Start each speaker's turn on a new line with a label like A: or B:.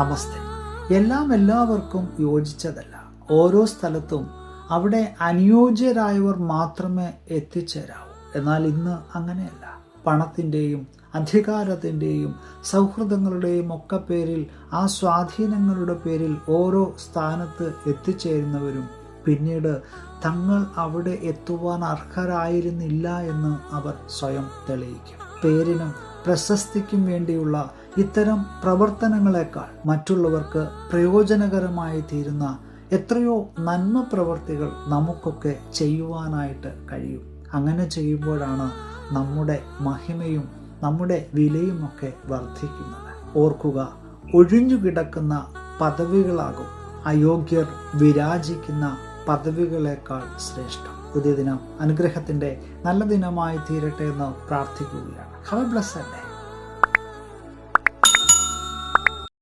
A: അവസ്ഥ. എല്ലാം എല്ലാവർക്കും യോജിച്ചതല്ല. ഓരോ സ്ഥലത്തും അവിടെ അനുയോജ്യരായവർ മാത്രമേ എത്തിച്ചേരാവൂ. എന്നാൽ ഇന്ന് അങ്ങനെയല്ല. പണത്തിന്റെയും അധികാരത്തിന്റെയും സൗഹൃദങ്ങളുടെയും ഒക്കെ പേരിൽ ആ സ്വാധീനങ്ങളുടെ പേരിൽ ഓരോ സ്ഥാനത്ത് എത്തിച്ചേരുന്നവരും പിന്നീട് തങ്ങൾ അവിടെ എത്തുവാൻ അർഹരായിരുന്നില്ല എന്ന് അവർ സ്വയം തെളിയിക്കും. പേരിനും പ്രശസ്തിക്കും വേണ്ടിയുള്ള ഇത്തരം പ്രവർത്തനങ്ങളെക്കാൾ മറ്റുള്ളവർക്ക് പ്രയോജനകരമായി തീരുന്ന എത്രയോ നന്മ പ്രവർത്തികൾ നമുക്കൊക്കെ ചെയ്യുവാനായിട്ട് കഴിയും. അങ്ങനെ ചെയ്യുമ്പോഴാണ് നമ്മുടെ മഹിമയും നമ്മുടെ വിലയുമൊക്കെ വർദ്ധിക്കുന്നത്. ഓർക്കുക ഒഴിഞ്ഞു കിടക്കുന്ന പദവികളാകും അയോഗ്യർ വിരാജിക്കുന്ന പദവികളെക്കാൾ ശ്രേഷ്ഠം. പുതിയ ദിനം അനുഗ്രഹത്തിന്റെ നല്ല ദിനമായി തീരട്ടെ എന്ന് പ്രാർത്ഥിക്കുകയാണ്. Have bless day